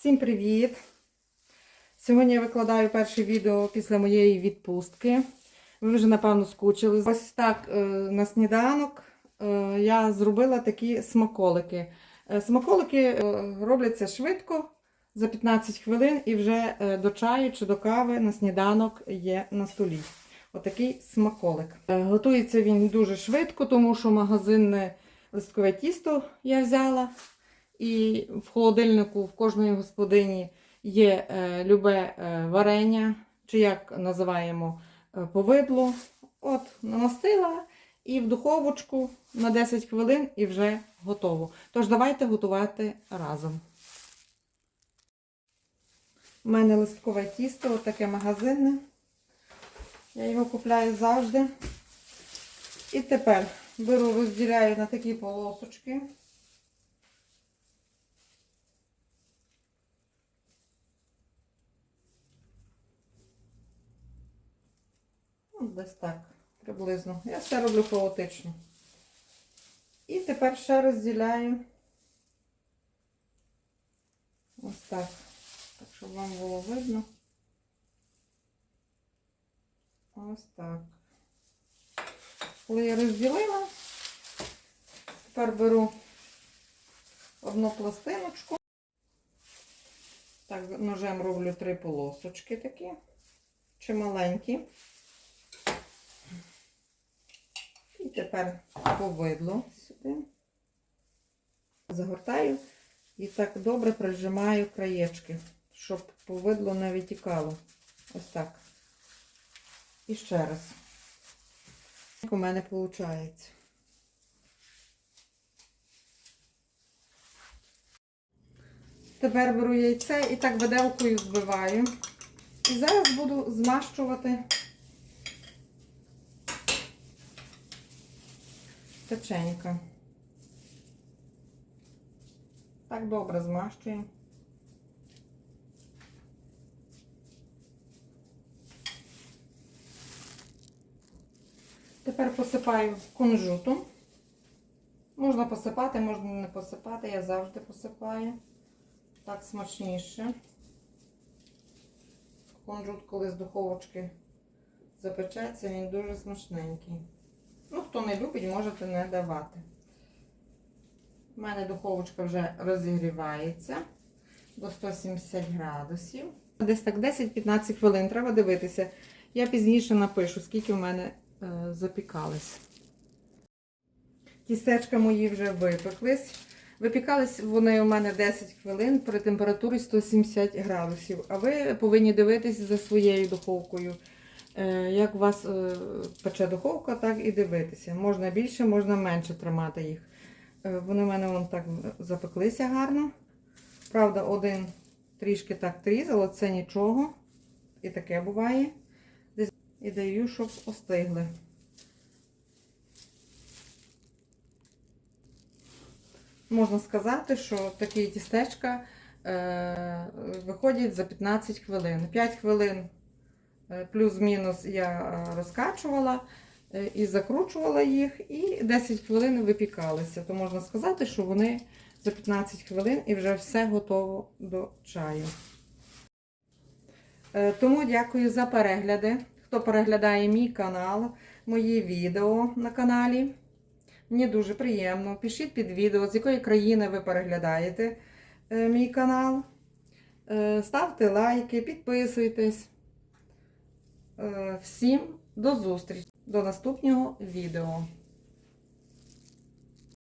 Всім привіт! Сьогодні я викладаю перше відео після моєї відпустки. Ви вже, напевно, скучили. Ось так е, на сніданок е, я зробила такі смаколики. Е, Смаколики робляться швидко, за 15 хвилин, і вже до чаю чи до кави на сніданок є на столі. Отакий смаколик. Е, Готується він дуже швидко, тому що магазинне листкове тісто я взяла. І в холодильнику в кожної господині є е, любе е, варення, чи як називаємо е, повидло. От, намастила і в духовочку на 10 хвилин і вже готово. Тож давайте готувати разом. У мене листкове тісто, таке магазинне. Я його купляю завжди. І тепер беру, розділяю на такі полосочки. Десь так, приблизно. Я все роблю хаотично. І тепер ще розділяю ось так. Так, щоб вам було видно. Ось так. Коли я розділила, тепер беру одну пластиночку. Так, ножем роблю три полосочки такі, чи маленькі. І тепер повидло сюди. Загортаю і так добре прижимаю краєчки, щоб повидло не витікало. Ось так. І ще раз. Як у мене виходить. Тепер беру яйце і так виделкою збиваю. І зараз буду змащувати печенька. Так добре змащую. Тепер посипаю кунжутом. Можна посипати, можна не посипати, я завжди посипаю. Так смачніше. Кунжут, коли з духовочки запечеться, він дуже смачненький. Ну, хто не любить, можете не давати. У мене духовочка вже розігрівається до 170 градусів. Десь так 10-15 хвилин треба дивитися. Я пізніше напишу, скільки в мене е, запікались. Тістечка мої вже випеклись. Випікались вони у мене 10 хвилин при температурі 170 градусів. А ви повинні дивитися за своєю духовкою. Е, Як у вас е, пече духовка, так і дивитися. Можна більше, можна менше тримати їх. Е, Вони в мене вон так запеклися гарно. Правда, один трішки так трізало, це нічого. І таке буває. І даю, щоб остигли. Можна сказати, що такі тістечка е, виходять за 15 хвилин. 5 хвилин плюс-мінус я е, розкачувала е, і закручувала їх, і 10 хвилин випікалися. То можна сказати, що вони за 15 хвилин і вже все готово до чаю. Е, Тому дякую за перегляди. Хто переглядає мій канал, мої відео на каналі. Мені дуже приємно. Пишіть під відео, з якої країни ви переглядаєте е, мій канал. Е, ставте лайки, підписуйтесь. Е, всім до зустрічі, до наступного відео.